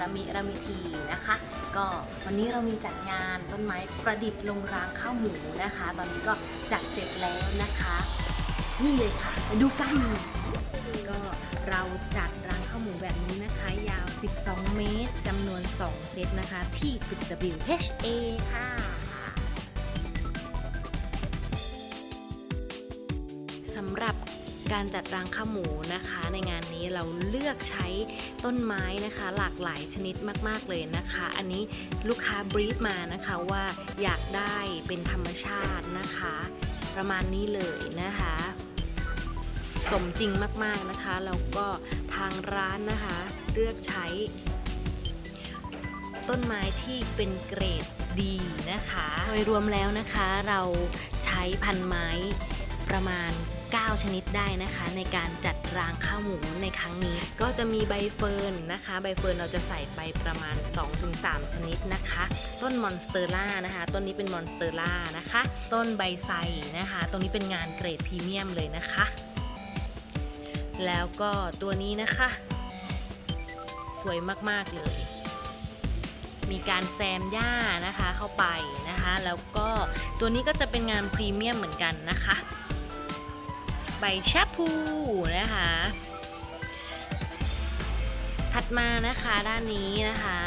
รมิรมิทีนะคะ ก็วันนี้เรามีจัดงานต้นไม้ประดิษฐ์ลงรางข้าวหมูนะคะ ตอนนี้ก็จัดเสร็จแล้วนะคะ นี่เลยค่ะไปดูกันก็เราจัดรางข้าวหมูแบบนี้นะคะ ยาว 12 เมตรจำนวน 2 เซตนะคะ ที่ตึก WHA ค่ะสำหรับ การจัดรางข้าหมูนะคะ ในงานนี้เราเลือกใช้ต้นไม้นะคะ หลากหลายชนิดมาก ๆ เลยนะคะ อันนี้ลูกค้าบรีฟมานะคะว่าอยากได้เป็นธรรมชาตินะคะ ประมาณนี้เลยนะคะ สมจริงมากๆนะคะแล้วก็ทางร้านนะคะ เลือกใช้ ต้นไม้ที่เป็นเกรดดีนะคะ โดยรวมแล้วนะคะเราใช้พันไม้ประมาณ 9 ชนิดได้นะคะ ในการจัดรางข้าวหมูในครั้งนี้ ก็จะมีใบเฟิร์นนะคะ ใบเฟิร์นเราจะใส่ไปประมาณ 2-3 ชนิดนะคะ ต้นมอนสเตอร่านะคะ ต้นนี้เป็นมอนสเตอร่านะคะ ต้นใบไทรนะคะตรงนี้เป็นงานเกรดพรีเมียมเลยนะคะ แล้วก็ตัวนี้นะคะ สวยมาก ๆ เลย มีการแซมหญ้านะคะเข้าไปนะคะ แล้วก็ตัวนี้ก็จะเป็นงานพรีเมียมเหมือนกันนะคะ ใบชะพูนะคะ ถัดมานะคะด้านนี้นะคะ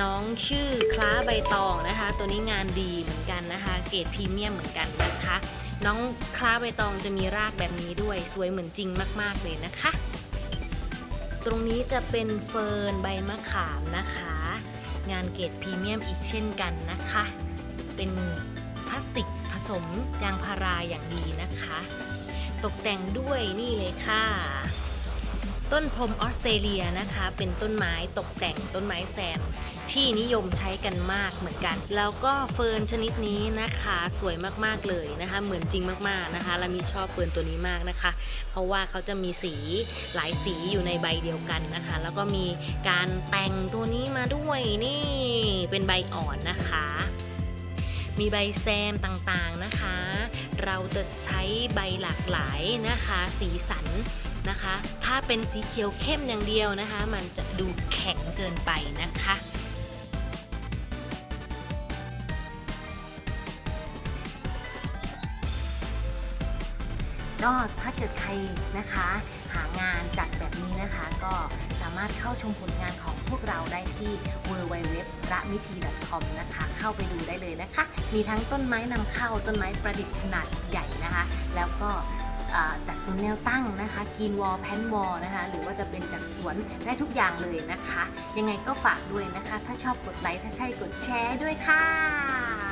น้องชื่อคล้าใบตองนะคะ ตัวนี้งานดีเหมือนกันนะคะ เกรดพรีเมียมเหมือนกันนะคะ น้องคล้าใบตองจะมีรากแบบนี้ด้วยสวยเหมือนจริงมาก ๆ เลยนะคะ ตรงนี้จะเป็นเฟิร์นใบมะขามนะคะ งานเกรดพรีเมียมอีกเช่นกันนะคะ เป็นพลาสติกผสมยางพาราอย่างดีนะคะ ตกแต่งด้วยนี่เลยค่ะ ต้นพรมออสเตรเลียนะคะ เป็นต้นไม้ตกแต่งต้นไม้แซมที่นิยมใช้กันมากเหมือนกัน แล้วก็เฟิร์นชนิดนี้นะคะ สวยมากๆเลยนะคะ เหมือนจริงมากๆนะคะเรามีชอบเฟิร์นตัวนี้มากนะคะ เพราะว่าเขาจะมีสีหลายสีอยู่ในใบเดียวกันนะคะ แล้วก็มีการแต่งตัวนี้มาด้วยนี่เป็นใบอ่อนนะคะ มีใบแซมต่างๆนะคะ เราจะใช้ใบหลากหลายนะคะ สีสันนะคะ ถ้าเป็นสีเขียวเข้มอย่างเดียวนะคะ มันจะดูแข็งเกินไปนะคะก็ถ้าเกิดใครนะคะ หางานจัดารถเข้าชมผลงานของพวกเราได้ที่ w w w r a m i t i c o m นะคะ เข้าไปดูได้เลยนะคะ มีทั้งต้นไม้นำเข้าต้นไม้ประดิษฐ์ขนาดใหญ่นะคะ แล้วก็จากสวนแนวตั้งนะคะกินวอลแพนวอลนะคะ หรือว่าจะเป็นจากสวนได้ทุกอย่างเลยนะคะ ยังไงก็ฝากด้วยนะคะ ถ้าชอบกดไลค์ ถ้าใช่กดแชร์ด้วยค่ะ